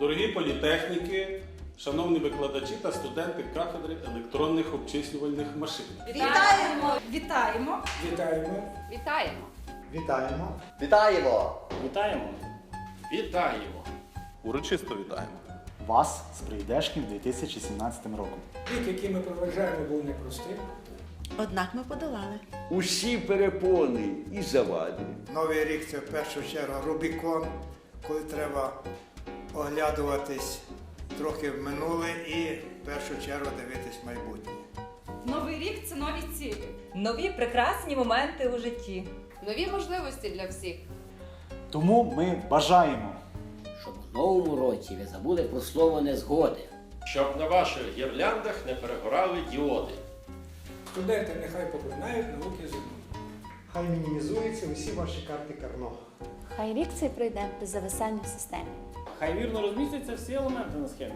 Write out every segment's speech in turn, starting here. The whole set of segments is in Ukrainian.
Дорогі політехніки, шановні викладачі та студенти кафедри електронних обчислювальних машин. Вітаємо! Вітаємо! Вітаємо. Вітаємо! Вітаємо. Вітаємо! Вітаємо! Вітаємо! Урочисто вітаємо. Вас з прийдешнім 2017 роком. Рік, який ми проважаємо, був непростим. Однак ми подолали. Усі перепони і завади. Новий рік це в першу чергу Рубікон, коли треба оглядуватись трохи в минуле і в першу чергу дивитись в майбутнє. Новий рік це нові цілі. Нові прекрасні моменти у житті. Нові можливості для всіх. Тому ми бажаємо Щоб у новому році ви забули про слово незгоди. щоб на ваших гірляндах не перегорали діоди. Студенти нехай поглинають науки землі. Хай мінімізуються усі ваші карти Карно. Хай рік цей пройде без зависання в системі. Хай вірно розмістяться всі елементи на схемі.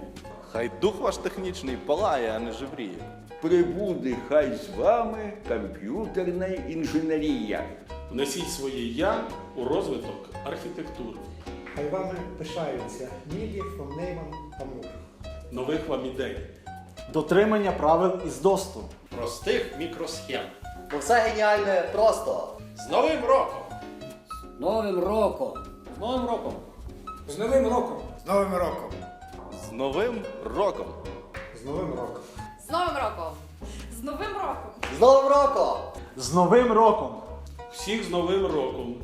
Хай дух ваш технічний палає, а не жевріє. Прибуде хай з вами комп'ютерна інженерія. Внесіть своє я у розвиток архітектури. Хай вами пишаються Мілі, фон та Мур. Нових вам ідей. дотримання правил із ДОСТу. Простих мікросхем. Бо все геніальне просто. З Новим роком! З Новим роком! З Новим роком! З Новим роком! З Новим роком! З Новим роком! З Новим роком. З Новим роком! З Новим роком! З Новим роком! З Новим роком! Всіх з Новим роком!